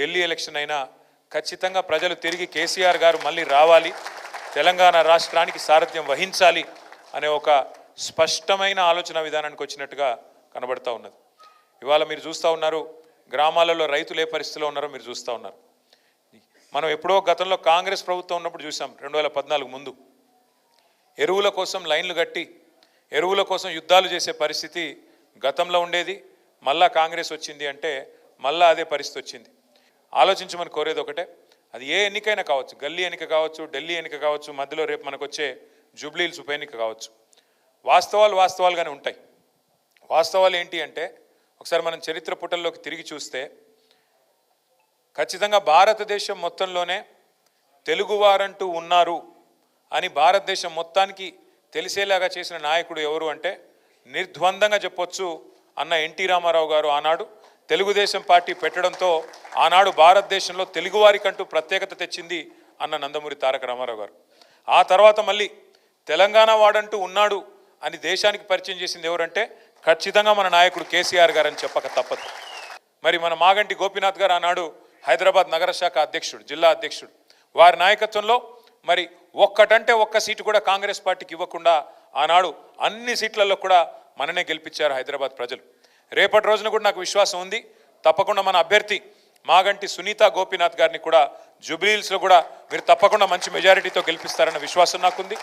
Delhi election అయినా ఖచ్చితంగా ప్రజలు తిరిగి కేసీఆర్ గారు మళ్ళీ రావాలి తెలంగాణ రాష్ట్రానికి సారథ్యం వహించాలి అనే ఒక స్పష్టమైన ఆలోచన విధానానికి వచ్చినట్టుగా కనబడతా ఉన్నది. ఇవాళ మీరు చూస్తూ ఉన్నారు గ్రామాలలో రైతులు ఏ పరిస్థితిలో ఉన్నారో మీరు చూస్తూ ఉన్నారు. మనం ఎప్పుడో గతంలో కాంగ్రెస్ ప్రభుత్వం ఉన్నప్పుడు చూసాం రెండు వేల పద్నాలుగు ముందు. ఎరువుల కోసం లైన్లు కట్టి ఎరువుల కోసం యుద్ధాలు చేసే పరిస్థితి గతంలో ఉండేది మళ్ళా కాంగ్రెస్ వచ్చింది అంటే మళ్ళా అదే పరిస్థితి వచ్చింది. ఆలోచించమని కోరేది ఒకటే. అది ఏ ఎన్నికైనా కావచ్చు. గల్లీ ఎన్నిక కావచ్చు ఢిల్లీ ఎన్నిక కావచ్చు మధ్యలో రేపు మనకు వచ్చే జూబ్లీల్స్ ఉప ఎన్నిక కావచ్చు. వాస్తవాలు వాస్తవాలుగానే ఉంటాయి. వాస్తవాలు ఏంటి అంటే ఒకసారి మనం చరిత్ర పుటల్లోకి తిరిగి చూస్తే ఖచ్చితంగా భారతదేశం మొత్తంలోనే తెలుగువారంటూ ఉన్నారు అని భారతదేశం మొత్తానికి తెలిసేలాగా చేసిన నాయకుడు ఎవరు అంటే నిర్ద్వందంగా చెప్పొచ్చు అన్న ఎన్టీ రామారావు గారు ఆనాడు. తెలుగుదేశం పార్టీ పెట్టడంతో ఆనాడు భారతదేశంలో తెలుగువారికంటూ ప్రత్యేకత తెచ్చింది అన్న నందమూరి తారక రామారావు గారు. ఆ తర్వాత మళ్ళీ తెలంగాణ వాడంటూ ఉన్నాడు అని దేశానికి పరిచయం చేసింది ఎవరంటే ఖచ్చితంగా మన నాయకుడు కేసీఆర్ గారు అని చెప్పక తప్పదు. మరి మన మాగంటి గోపీనాథ్ గారు ఆనాడు హైదరాబాద్ నగర శాఖ అధ్యక్షుడు జిల్లా అధ్యక్షుడు. వారి నాయకత్వంలో మరి ఒక్కటంటే ఒక్క సీటు కూడా కాంగ్రెస్ పార్టీకి ఇవ్వకుండా ఆనాడు అన్ని సీట్లలో కూడా మననే గెలిపించారు హైదరాబాద్ ప్రజలు. రేపటి రోజున కూడా నాకు విశ్వాసం ఉంది. తప్పకుండా మన అభ్యర్థి మాగంటి సునీత గోపీనాథ్ గారిని కూడా జూబ్లీహిల్స్లో కూడా మీరు తప్పకుండా మంచి మెజారిటీతో గెలిపిస్తారన్న విశ్వాసం నాకుంది.